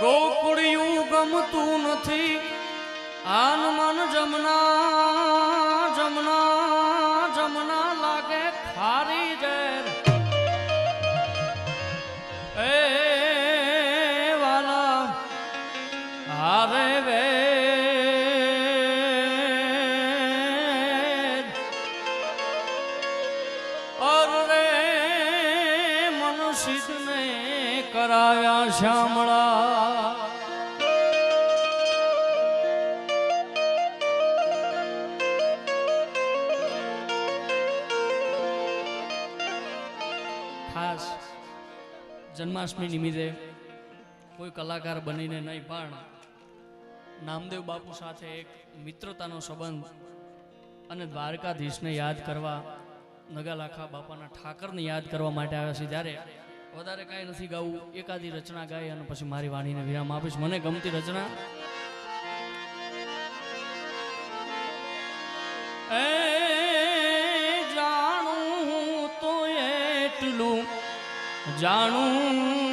ગોકુળિયું ગમતું નથી. આન મન જમના જમના જમના. જન્માષ્ટમી નિમિત્તે કોઈ કલાકાર બનીને નહીં, પણ નામદેવ બાપુ સાથે એક મિત્રતાનો સંબંધ અને દ્વારકાધીશને યાદ કરવા, નગાલાખા બાપાના ઠાકરને યાદ કરવા માટે આવ્યા છે જ્યારે વધારે કાંઈ નથી ગાવું, એકાદી રચના ગાઈ અને પછી મારી વાણીને વિરામ આપીશ. મને ગમતી રચના? એ જાણું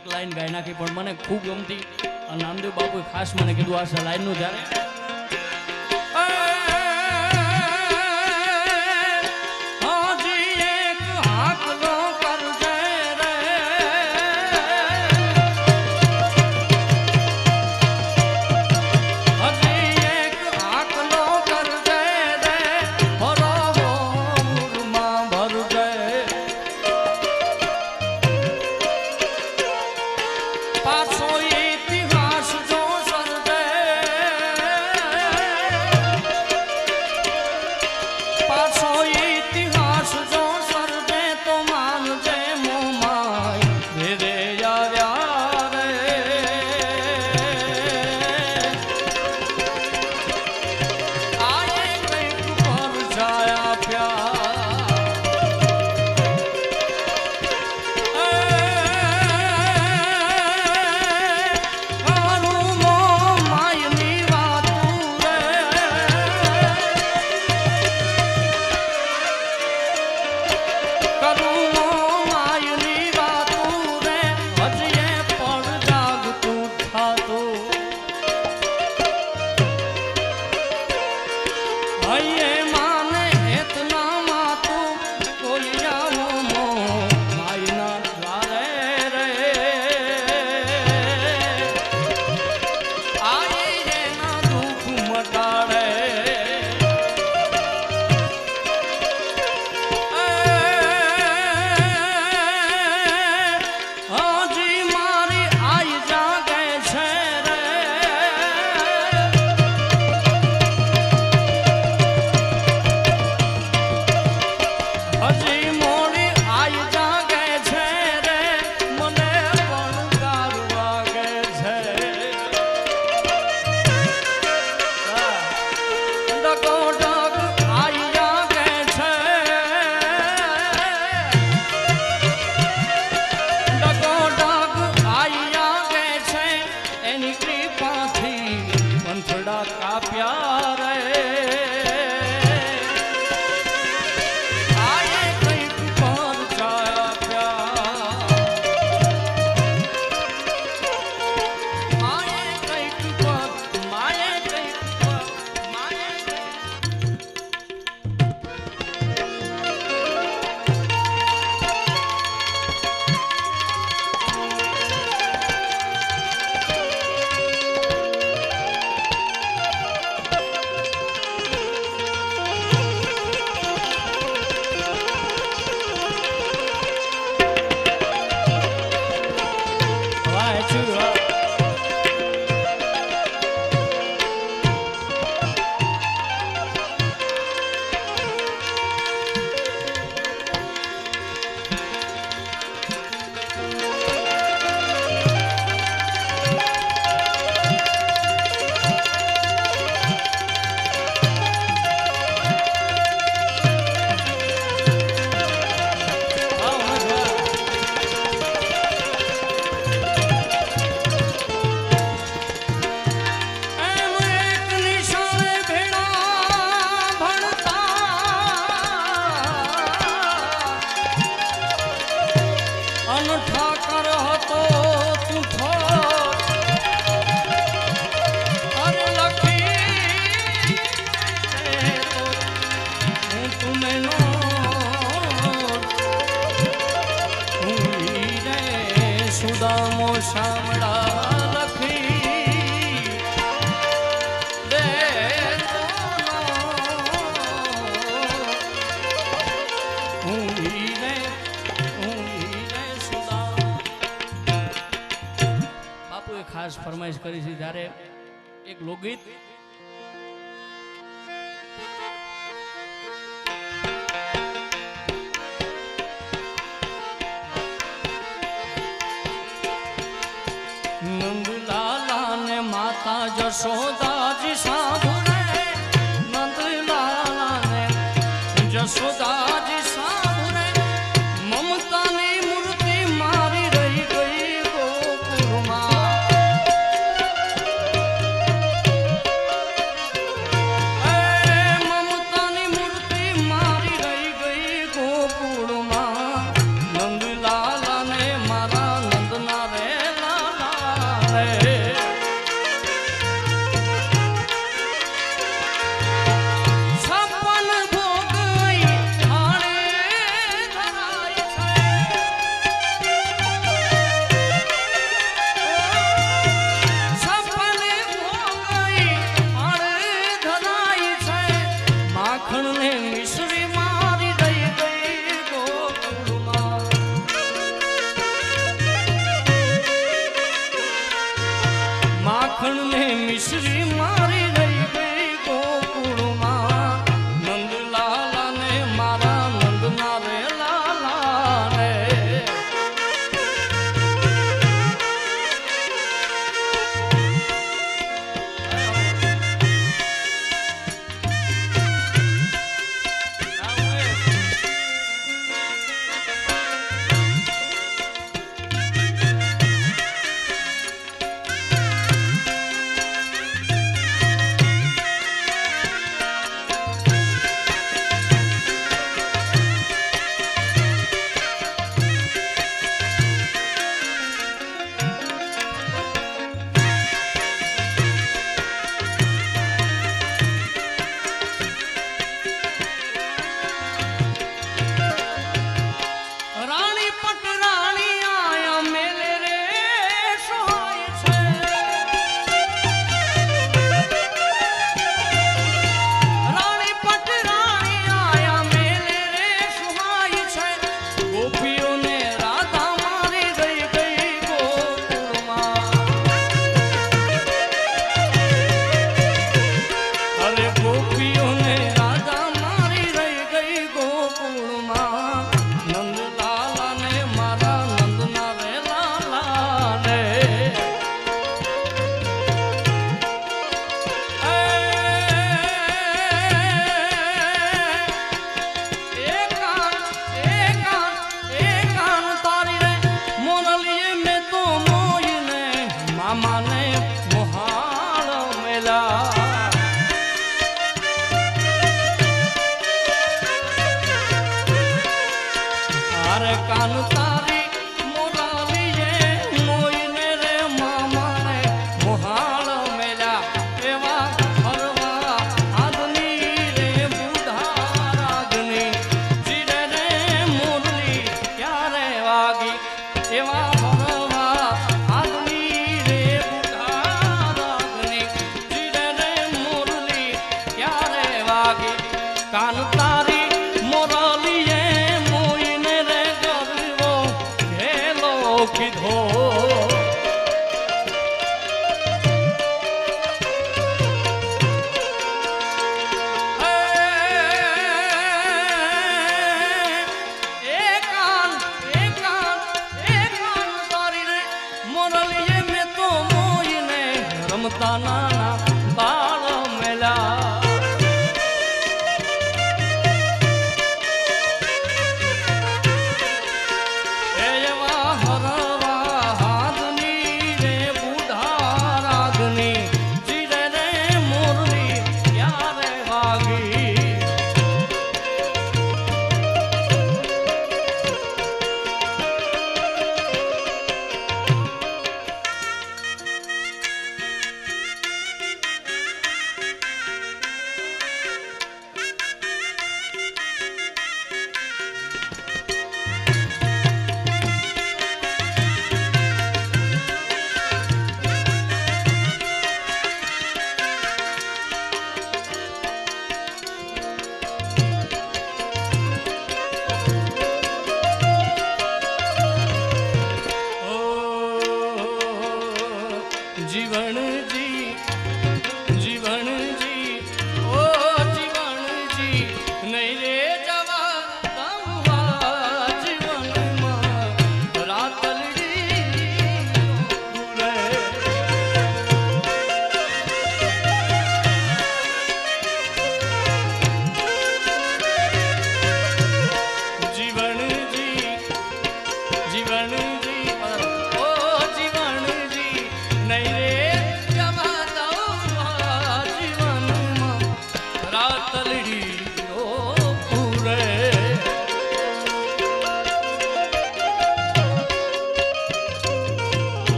એક લાઈન ગાઈ નાખી, પણ મને ખૂબ ગમતી. નામદેવ બાપુએ ખાસ મને કીધું, આ લાઈનનું ત્યારે એવું ગીત. નંદલાલા ને માતા જશોદાજી સાધુ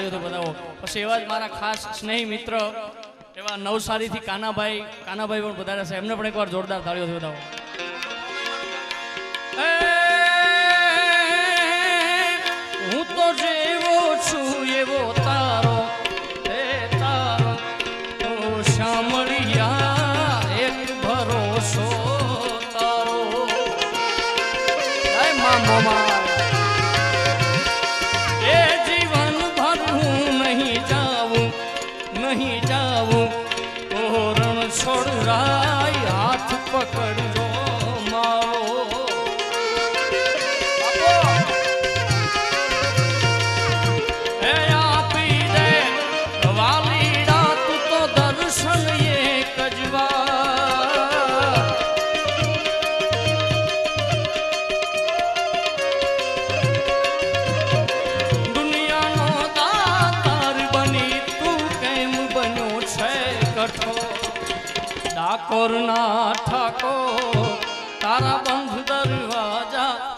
તાળીઓથી બતાવો. પછી એવા જ મારા ખાસ સ્નેહી મિત્ર એવા નવસારી થી કાનાભાઈ કાનાભાઈ પણ વધારે છે. એમને પણ એકવાર જોરદાર તાળીઓથી બતાવો. ઠાકોરના ઠાકોર તારા બંધ દરવાજા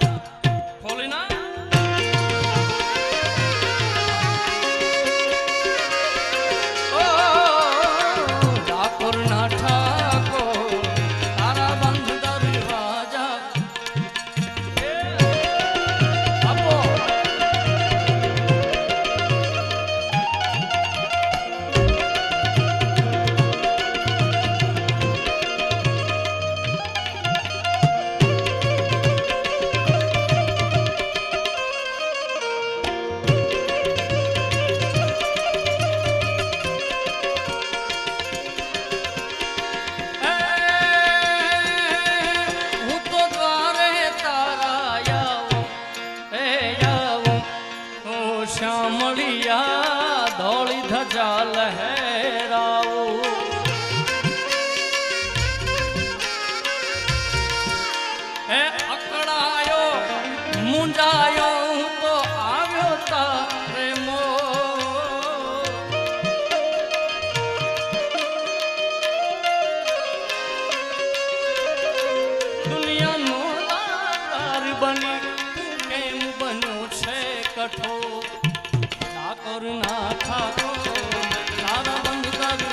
કઠો ઠાકોર ના ઠાકોર તારા બંધ કર